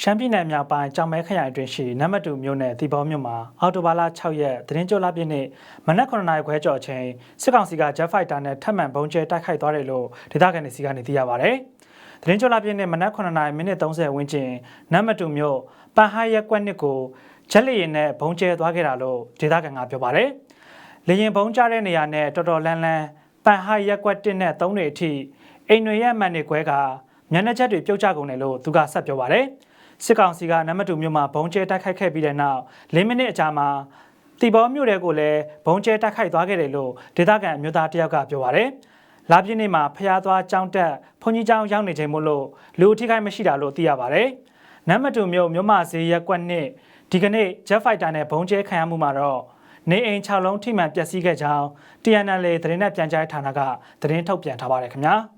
ရှမ်းပြည်နယ်မြောက်ပိုင်းကြောင်မဲခရိုင်အတွင်းရှိနမတူမြို့နယ်တီဘောမြို့မှာအော်တိုဘာလ6ရက်သတင်းကြိုလာပြည့်နေ့မနက်9:00နာရီခွဲကျော်အချိန်စစ်ကောင်စီက Jet Fighter နဲ့ထပ်မံပုံကျဲတိုက်ခိုက်သွားတယ်လို့ဒေသခံတွေစီကနေသိရပါဗျ။သတင်းကြိုလာပြည့်နေ့မနက်9:00နာရီမိနစ်30ဝန်းကျင်နမတူမြို့ပန်ဟိုင်ရက်ကွက်နစ်ကိုဂျက်လီရင်နဲ့ပုံကျဲသွားခဲ့တာလို့ဒေသခံကပြောပါတယ်။လေရင်ပုံကျတဲ့နေရာနဲ့တော်တော်လန်းလန်းပန်ဟိုင်ရက်ကွက်1နဲ့3တွေအထိအိမ်တွေရဲ့အမှန်တွေကွဲကမျက်နှာချက်တွေပြုတ်ကျကုန်တယ်လို့သူကဆက်ပြောပါတယ်။ စစ်ကောင်စီကနမတူမြို့မှာဘုံကျဲတိုက်ခိုက်ခဲ့ပြီးတဲ့နောက်၄မိနစ်အကြာမှာတီဘောမြို့တဲကိုလည်းဘုံကျဲတိုက်ခိုက်သွားခဲ့တယ်လို့ဒေသခံအမျိုးသားတယောက်ကပြောပါတယ်။လာပြည့်နေ့မှာဖျားသွားကြောင်းတက်ဘုန်ကြီးကျောင်းရောက်နေချိန်မို့လို့လူအထိခိုက်မရှိတာလို့သိရပါတယ်။နမတူမြို့မြို့မဈေးရက်ကွက်နှစ်ဒီကနေ့ Jet Fighter နဲ့ဘုံကျဲခံရမှုမှာတော့နေအိမ်6လုံးထိမှန်ပျက်စီးခဲ့ကြောင်း TNL သတင်းနဲ့ပြန်ကြားဌာနကသတင်းထုတ်ပြန်ထားပါတယ်ခင်ဗျာ။